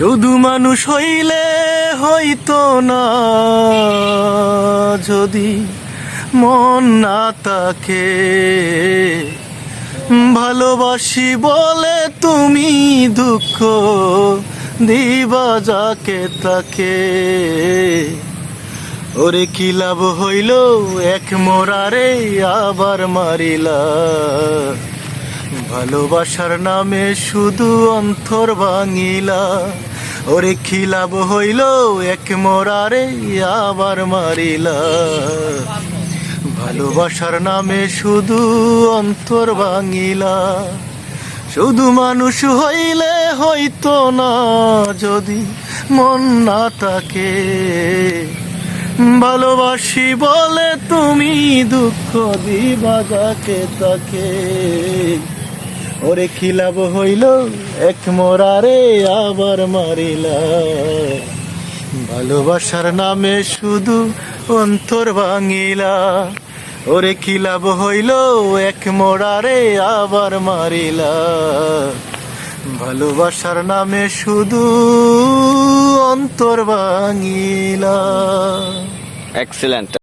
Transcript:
শুধু মানুষ হইলে হইতো না। যদি মন না তাকে ভালোবাসি বলে তুমি দুঃখ, দিবা যাকে তাকে। ওরে কি লাভ হইল এক মোরারে আবার মারিলা? ভালোবাসার নামে শুধু অন্তর ভাঙিলা। ওরে লাভ হইল? এক মোরারে আবার মারিলা। ভালোবাসার নামে শুধু অন্তর ভাঙিলা। শুধু মানুষ হইলে হইতো না, যদি মন না থাকে। ভালোবাসি বলে তুমি দুঃখ দিবা যাকে তাকে। ওরে খিলাব হইল? এক মোরারে আবার মারিলা। ভালোবাসার নামে শুধু অন্তর ভাঙিলা। ওরে লাভ হইল? এক মোড়ারে আবার মারিলা। ভালোবাসার নামে শুধু অন্তর ভাঙিলা। এক্সিলেন্ট